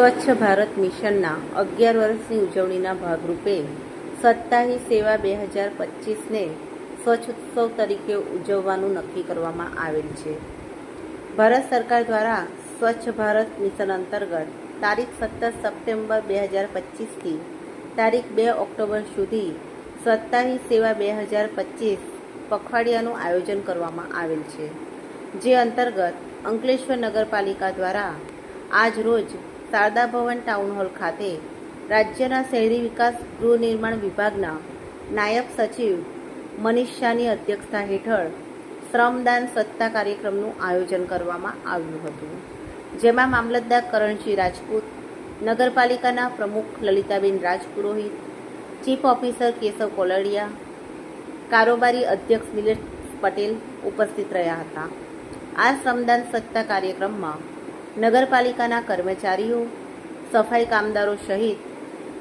સ્વચ્છ ભારત મિશનના અગિયાર વર્ષની ઉજવણીના ભાગરૂપે સત્તાહી સેવા બે હજાર પચીસને સ્વચ્છ ઉત્સવ તરીકે ઉજવવાનું નક્કી કરવામાં આવેલ છે. ભારત સરકાર દ્વારા સ્વચ્છ ભારત મિશન અંતર્ગત તારીખ સત્તર સપ્ટેમ્બર બે હજાર પચીસથી તારીખ બે ઓક્ટોબર સુધી સત્તાહી સેવા બે હજાર પચીસ પખવાડિયાનું આયોજન કરવામાં આવેલ છે. જે અંતર્ગત અંકલેશ્વર નગરપાલિકા દ્વારા આજ રોજ શારદા ભવન ટાઉન હોલ ખાતે રાજ્યના શહેરી વિકાસ ગૃહ નિર્માણ વિભાગના નાયબ સચિવ મનીષ શાહની અધ્યક્ષતા હેઠળ શ્રમદાન સત્તા કાર્યક્રમનું આયોજન કરવામાં આવ્યું હતું, જેમાં મામલતદાર કરણસિંહ રાજપૂત, નગરપાલિકાના પ્રમુખ લલિતાબેન રાજપુરોહિત, ચીફ ઓફિસર કેશવ કોલડિયા, કારોબારી અધ્યક્ષ નિલેશ પટેલ ઉપસ્થિત રહ્યા હતા. આ શ્રમદાન સત્તા કાર્યક્રમમાં નગરપાલિકાના કર્મચારીઓ, સફાઈ કામદારો સહિત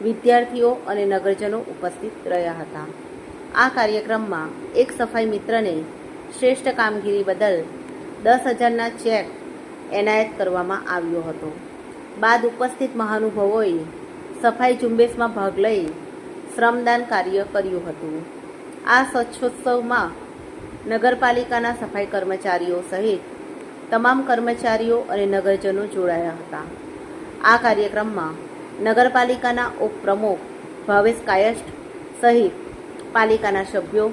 વિદ્યાર્થીઓ અને નગરજનો ઉપસ્થિત રહ્યા હતા. આ કાર્યક્રમમાં એક સફાઈ મિત્રને શ્રેષ્ઠ કામગીરી બદલ દસ હજારના ચેક એનાયત કરવામાં આવ્યો હતો. બાદ ઉપસ્થિત મહાનુભાવોએ સફાઈ ઝુંબેશમાં ભાગ લઈ શ્રમદાન કાર્ય કર્યું હતું. આ સ્વચ્છોત્સવમાં નગરપાલિકાના સફાઈ કર્મચારીઓ સહિત તમામ કર્મચારીઓ અને નગરજનો જોડાયા હતા. આ કાર્યક્રમમાં નગરપાલિકાના ઉપપ્રમુખ ભાવેશ કાયસ્ટ સહિત પાલિકાના સભ્યો,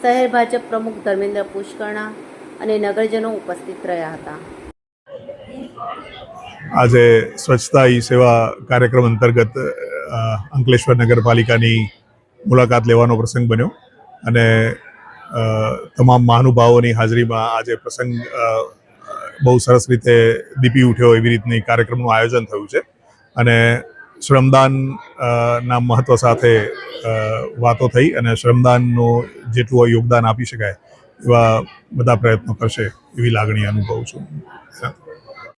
શહેર ભાજપ પ્રમુખ ધર્મેન્દ્ર પુષ્કરણા અને નગરજનો ઉપસ્થિત રહ્યા હતા. આજે સ્વચ્છતા ઈ સેવા કાર્યક્રમ અંતર્ગત અંકલેશ્વર નગરપાલિકાની મુલાકાત લેવાનો પ્રસંગ બન્યો અને તમામ મહાનુભાવોની હાજરીમાં આજે પ્રસંગ બહુ સરસ રીતે દીપી ઉઠ્યો એવી રીતની કાર્યક્રમનું આયોજન થયું છે. અને શ્રમદાન ના મહત્વ સાથે વાતો થઈ અને શ્રમદાનનું જેટલું યોગદાન આપી શકાય એવા બધા પ્રયત્નો કરશે એવી લાગણી અનુભવું છું.